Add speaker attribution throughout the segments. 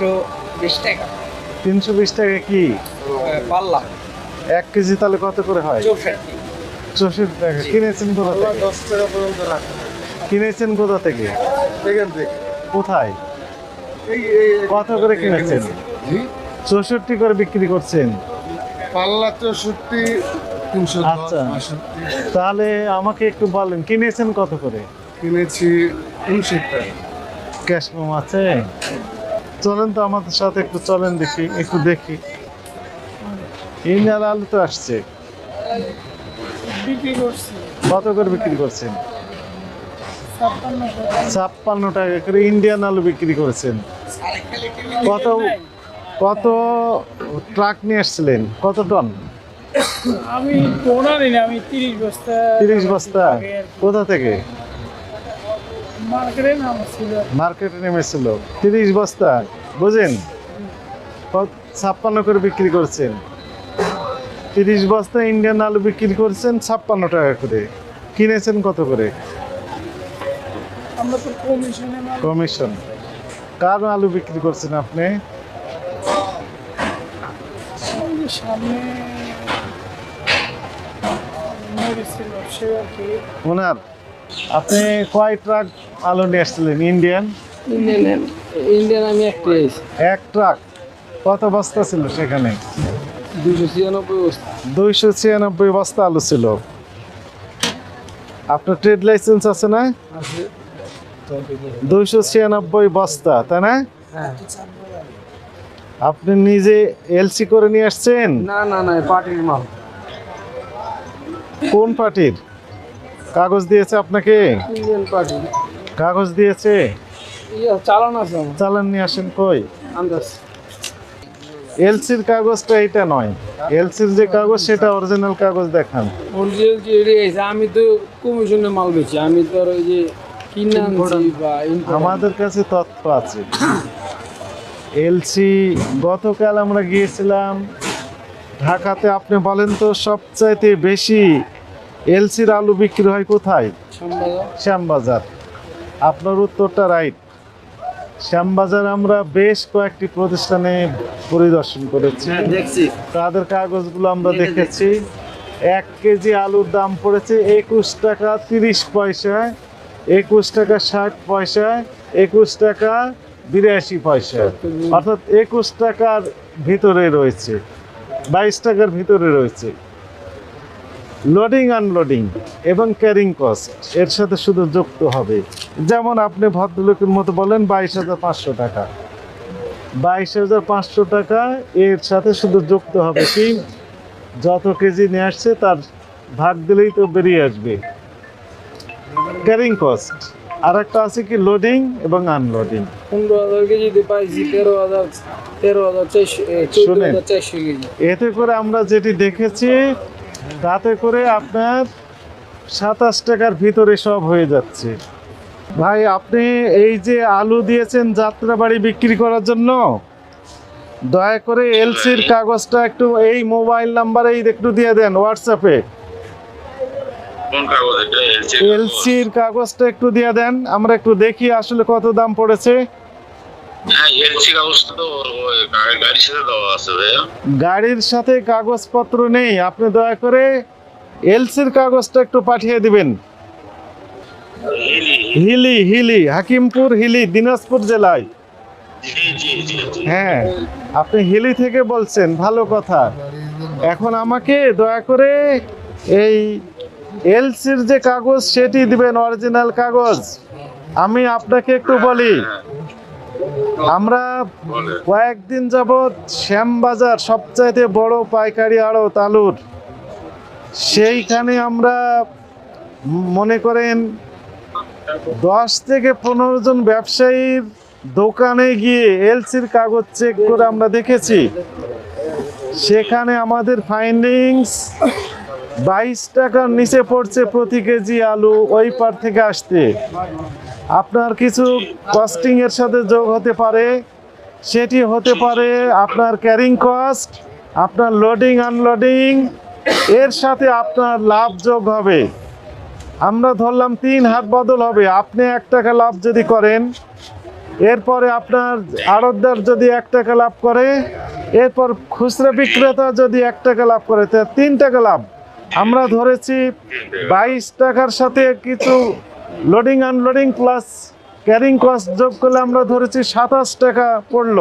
Speaker 1: তিনশো বিশ টাকা।
Speaker 2: তিনশো বিশ টাকা কি?
Speaker 1: পাল্লা।
Speaker 2: এক কেজি তাহলে কত করে হয়?
Speaker 1: চৌষট্টি।
Speaker 2: চৌষট্টি টাকা। কিনেছেন কোথা থেকে?
Speaker 3: দশ টাকা পর্যন্ত রাখা।
Speaker 2: কিনেছেন কোথা থেকে?
Speaker 3: এখান থেকে।
Speaker 2: কোথায়? কত করে কিনেছেন?
Speaker 3: জি।
Speaker 2: চৌষট্টি করে বিক্রি করছেন?
Speaker 3: পাল্লা চৌষট্টি তিনশো
Speaker 2: আচ্ছা। তাহলে আমাকে একটু বলেন কিনেছেন কত করে?
Speaker 3: কিনেছি উনষাট টাকা
Speaker 2: ক্যাশ আছে? চলেন তো আমাদের সাথে একটু চলেন দেখি একটু দেখি। ইন্ডিয়ান আলু তো আসছে। কত করে বিক্রি করছেন?
Speaker 4: ছাপ্পান্ন টাকা।
Speaker 2: করে ইন্ডিয়ান আলু বিক্রি করেছেন। কত কত ট্রাক নিয়ে আসছিলেন? কত টন?
Speaker 4: আমি টোনা নিই আমি তিরিশ বস্তা
Speaker 2: তিরিশ বস্তা। কোথা থেকে?
Speaker 4: মার্কেটে নাম ছিল
Speaker 2: মার্কেটে নেমেছিল। তিরিশ বস্তা বুঝেন? ছাপ্পান্ন করে বিক্রি করছেন। তিরিশ বস্তা ইন্ডিয়ান আলু বিক্রি করছেন ছাপ্পান্ন টাকা করে। কিনেছেন কত করে?
Speaker 4: আমরা তো কমিশনে
Speaker 2: কমিশন কার আলু বিক্রি করছেন আপনি? ওনার। আপনি কয় ট্রাক আলু নিয়ে আসছিলেন ইন্ডিয়ান
Speaker 4: ইন্ডিয়ান ইন্ডিয়ান আমি একটা এসেছি
Speaker 2: এক ট্রাক কত বস্তা ছিল সেখানে?
Speaker 4: দুশো ছিয়ানব্বই বস্তা।
Speaker 2: দুইশো ছিয়ানব্বই বস্তা আলু ছিল। আপনার ট্রেড লাইসেন্স আছে না? দুইশো ছিয়ানব্বই বস্তা তাই না?
Speaker 4: হ্যাঁ।
Speaker 2: আপনি নিজে এলসি করে নিয়ে আসছেন?
Speaker 4: না না না পার্টির মাল।
Speaker 2: কোন পার্টির? কাগজ দিয়েছে আপনাকে?
Speaker 4: ইন্ডিয়ান পার্টি
Speaker 2: কাগজ দিয়েছে?
Speaker 4: চালান আছে
Speaker 2: চালান নিয়ে আসেন কই?
Speaker 4: আন্দাজ।
Speaker 2: এলসির কাগজটা এটা নয়। এলসির যে কাগজ সেটা অরিজিনাল কাগজ দেখান।
Speaker 4: অরিজিনাল যে এড়ে আমি তো কমিশনে মাল বেচি। আমি তো ওই যে
Speaker 2: আমাদের কাছে তথ্য আছে। এলসি গতকাল আমরা গিয়েছিলাম। ঢাকাতে আপনি বলেন তো সবচাইতে বেশি এলসির আলু বিক্রি হয় কোথায়?
Speaker 4: শ্যামবাজার।
Speaker 2: শ্যামবাজার। আপনার উত্তরটা রাইট শ্যামবাজার আমরা বেশ কয়েকটি প্রতিষ্ঠানে পরিদর্শন করেছি। তাদের কাগজগুলো আমরা দেখেছি। এক কেজি আলুর দাম পড়েছে একুশ টাকা তিরিশ পয়সা একুশ টাকা ষাট পয়সা একুশ টাকা বিরাশি পয়সা অর্থাৎ একুশ টাকার ভিতরে রয়েছে বাইশ টাকার ভিতরে রয়েছে। লোডিং আনলোডিং এবং ক্যারিং কস্ট এর সাথে শুধু যুক্ত হবে। যেমন আপনি ভদ্রলোকের মতো বলেন বাইশ হাজার পাঁচশো টাকা। বাইশ হাজার পাঁচশো টাকা এর সাথে শুধু যুক্ত হবে কি যত কেজি নিয়ে আসছে তার ভাগ দিলেই তো বেরিয়ে আসবে। ক্যারিং কস্ট আর একটা আছে কি লোডিং এবং আনলোডিং
Speaker 4: পনেরো হাজার কেজিতে পাইছি তেরো হাজার তেরো হাজার চারশো এ, চোদ্দ
Speaker 2: শুনেন।
Speaker 4: হাজার চারশো কেজি।
Speaker 2: এতে করে আমরা যেটি দেখেছি তাতে করে আপনার সাতাশ টাকার ভিতরে সব হয়ে যাচ্ছে। ভাই আপনি এই যে আলু দিয়েছেন যাত্রাবাড়ি বিক্রি করার জন্য দয়া করে এলসির কাগজটা একটু এই মোবাইল নাম্বারেই একটু দিয়ে দেন হোয়াটসঅ্যাপে। এলসির কাগজটা একটু দিয়ে দেন আমরা একটু দেখি আসলে কত দাম পড়েছে।
Speaker 5: গাড়ির সাথে ভাইয়া।
Speaker 2: গাড়ির সাথে কাগজপত্র নেই আপনি দয়া করে এলসির কাগজটা একটু পাঠিয়ে দিবেন।
Speaker 5: হিলি।
Speaker 2: হিলি হাকিমপুর হিলি দিনাজপুর জেলায়। হ্যাঁ আপনি হিলি থেকে বলছেন ভালো কথা। এখন আমাকে দয়া করে এই এলসির যে কাগজ সেটি দিবেন অরিজিনাল কাগজ। আমি আপনাকে একটু বলি আমরা কয়েকদিন যাবৎ শ্যামবাজার সবচাইতে বড় পাইকারি আড়ত আলুর। সেইখানে আমরা মনে করেন দশ থেকে পনেরো জন ব্যবসায়ীর দোকানে গিয়ে এলসির কাগজ চেক করে আমরা দেখেছি। সেখানে আমাদের ফাইন্ডিংস বাইশ টাকার নিচে পড়ছে প্রতি কেজি আলু ওই পার থেকে আসতে। আপনার কিছু কস্টিং এর সাথে যোগ হতে পারে, সেটি হতে পারে আপনার ক্যারিং কস্ট আপনার লোডিং আনলোডিং এর সাথে আপনার লাভ যোগ হবে। আমরা ধরলাম তিন হাত বদল হবে, আপনি এক টাকা লাভ যদি করেন, এরপরে আপনার আড়তদার যদি এক টাকা লাভ করে, এরপর খুচরা বিক্রেতা যদি এক টাকা লাভ করে, তা তিন টাকা লাভ। আমরা ধরেছি বাইশ টাকার সাথে কিছু loading unloading plus carrying cost যোগ করলে আমরা ধরেছি সাতাশ টাকা পড়ল।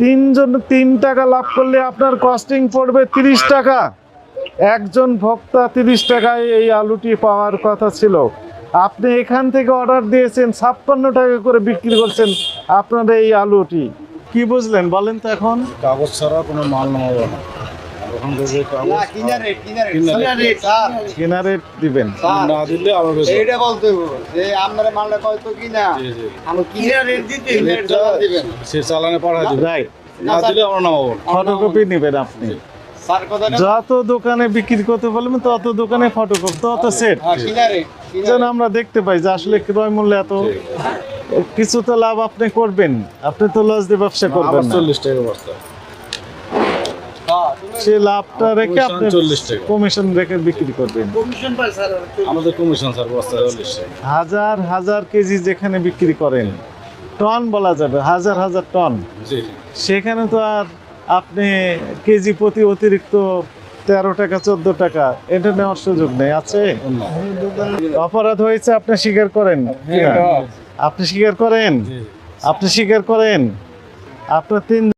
Speaker 2: তিনজন, তিন টাকা লাভ করলে আপনার কস্টিং পড়বে তিরিশ টাকা। একজন ভোক্তা তিরিশ টাকায় এই আলুটি পাওয়ার কথা ছিল। আপনি এখান থেকে অর্ডার দিয়েছেন, ছাপ্পান্ন টাকা করে বিক্রি করছেন আপনার এই আলুটি। কি বুঝলেন বলেন তো এখন?
Speaker 6: কাগজ ছাড়া কোনো মাল নামাবো না। ওখান থেকে কাগজ
Speaker 2: রেট দিবেন।
Speaker 6: না দিলে আমার কাছে
Speaker 7: এইটা বলতে হবে। যে আপনার মালটা কত কিনা?
Speaker 6: জি, জি।
Speaker 7: আমি কিনা রেট দিতে
Speaker 6: রেটটা সে চালানে পাঠাই দিবে।
Speaker 2: রাইট
Speaker 6: না দিলে আমরা নামাবো
Speaker 2: ফটোকপি নেবেন আপনি। যত দোকানে বিক্রি করতে বলবেন তত দোকানে ফটোকপি তত সেট
Speaker 7: হ্যাঁ কিনা রেট
Speaker 2: যেন আমরা দেখতে পাই যে আসলে ক্রয় মূল্য এত। কিছু তো লাভ আপনি করবেন। আপনি তো লস দিয়ে ব্যবসা করবেন
Speaker 6: চল্লিশ টাকা বস্তা।
Speaker 2: সে লাভটা রেখে আপনি কমিশন রেখে বিক্রি করবেন।
Speaker 7: কমিশন পাই স্যার
Speaker 6: আমাদের কমিশন স্যার বস্তা
Speaker 2: হাজার হাজার কেজি যেখানে বিক্রি করেন টন বলা যাবে হাজার হাজার টন। সেখানে তো আর আপনি কেজি প্রতি অতিরিক্ত তেরো টাকা চোদ্দ টাকা এটা নেওয়ার সুযোগ নেই আছে? অপরাধ হয়েছে আপনি স্বীকার করেন কিনা? আপনি স্বীকার করেন? আপনি স্বীকার করেন? আপনার তিন